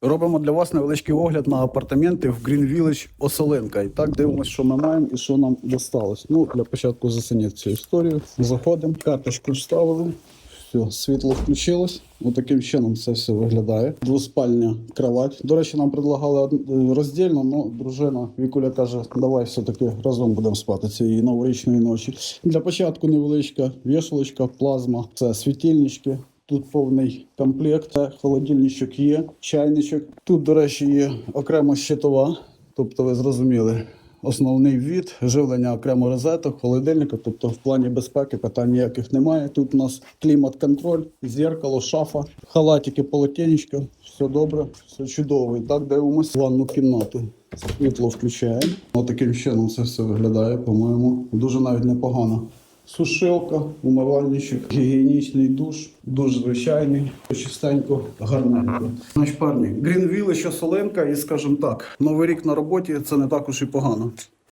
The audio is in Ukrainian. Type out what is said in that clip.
Робимо для вас невеличкий огляд на апартаменти в Green Осоленка. І так дивимося, що ми маємо і що нам досталось. Ну, для початку засинять цю історію. Заходимо, карточку вставили. Все, світло включилось. Отаким чином це все виглядає. Двоспальня кровать. До речі, нам предлагали роздільно, але дружина Вікуля каже, давай все-таки разом будемо спати цієї новорічної ночі. Для початку невеличка вішалочка, плазма, це світильнички. Тут повний комплект, Це холодильничок є, чайничок. Тут, до речі, є окремо щитова, тобто ви зрозуміли. Основний ввід, живлення окремо розеток, холодильника, тобто в плані безпеки питань ніяких немає. Тут у нас клімат-контроль, зеркало, шафа, халатики, полотенечко. Все добре, все чудово. І так дивимося ванну кімнату. Світло включаємо. Отаким чином це все виглядає, по-моєму, дуже навіть непогано. Сушилка, умивальничок, гігієнічний душ, душ звичайний, чистенько, гарненько. Наш парні, Green Village, Соленка, і, скажімо так, новий рік на роботі це не також і погано.